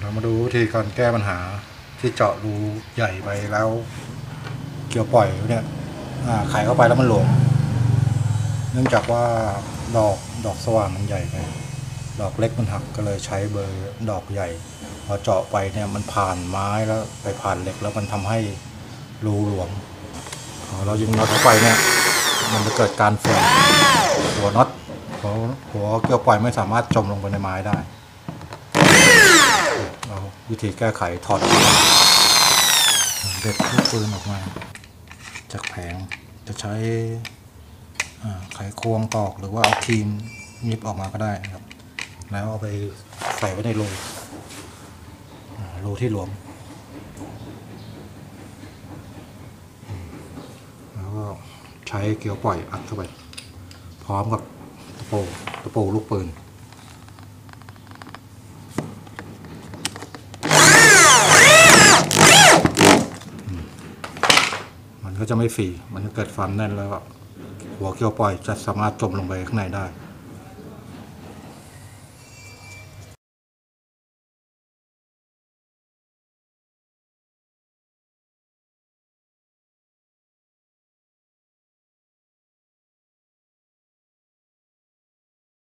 เรามาดูวิธีการแก้ปัญหาที่เจาะรูใหญ่ไปแล้ว เกี่ยวปล่อยเนี่ยอ่าไขเข้าไปแล้วมันหลวม เนื่องจากว่าดอกดอกสว่างมันใหญ่ไปดอกเล็กมันหักก็เลยใช้เบอร์ดอกใหญ่ พอเจาะไปเนี่ยมันผ่านไม้แล้วไปผ่านเหล็กแล้วมันทำให้รูหลวมพอเรายิงน็อตเข้าไปเนี่ย มันจะเกิดการฝืนหัวน็อตหัวหัวเกี่ยวปล่อยไม่สามารถจมลงไปในไม้ได้ เราวิธีแก้ไขถอดเด็ดลูกปืนออกมา จากแผงจะใช้ไขควงตอกหรือว่าเอาครีมยิบออกมาก็ได้นะครับ แล้วเอาไปใส่ไว้ในรูรูที่หลวมอืมแล้วก็ใช้เกลียวปล่อยอัดเข้าไป พร้อมกับตะปูตะปูลูกปืน ก็จะไม่ฟรีมันจะเกิดความแน่นแล้วหัวเกี่ยวปล่อยจะสามารถจมลงไปข้างในได้